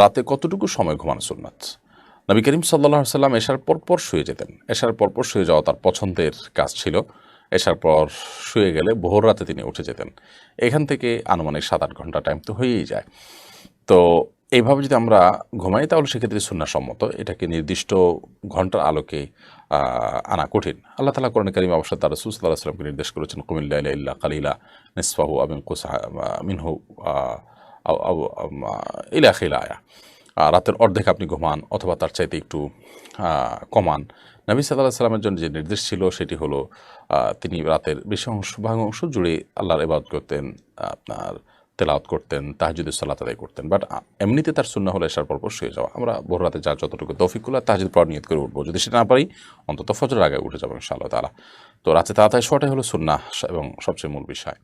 রাতে কতটুকু সময় ঘুমানো সুন্নাত? নবী করিম সাল্লাহ সাল্লাম এশার পরপর শুয়ে যেতেন। এশার পরপর শুয়ে যাওয়া তার পছন্দের কাজ ছিল। এসার পর শুয়ে গেলে ভোর রাতে তিনি উঠে যেতেন। এখান থেকে আনুমানিক সাত আট ঘণ্টা টাইম তো হয়েই যায়। তো এইভাবে যদি আমরা ঘুমাই, তাহলে সেক্ষেত্রে সুন্নাসম্মত এটাকে নির্দিষ্ট ঘণ্টার আলোকে আনা কঠিন। আল্লাহ তালা কোরআন করিম অবশ্যই তার রসুল সাল্লাহ সাল্লামকে নির্দেশ করেছেন কুমিল্লা ইল্লা কালিলা নিসফাহু আবিন কুসা মিনহু ইলা খিলায়া আহ, রাতের অর্ধেক আপনি ঘুমান অথবা তার চাইতে একটু কমান। নবী সাল্লাহ সাল্লামের জন্য যে নির্দেশ ছিল সেটি হলো তিনি রাতের বেশি অংশ ভাগ অংশ জুড়ে আল্লাহর ইবাদত করতেন আপনার তেলাওয়াত করতেন তাহাজুদের সালাত আদায় করতেন। বাট এমনিতে তার শূন্য হলে এসার পর শুয়ে যাওয়া। আমরা ভোর রাতে যা যতটুকু তৌফিকুল্লাহ তাহাজুদ পর নিয়ত করে উঠবো। যদি সেটা না পারি অন্তত ফজরের আগে উঠে যাব ইনশাআল্লাহ তালা তো রাতে তাড়াতাড়ি শোয়াটাই হলো সুন্না এবং সবচেয়ে মূল বিষয়।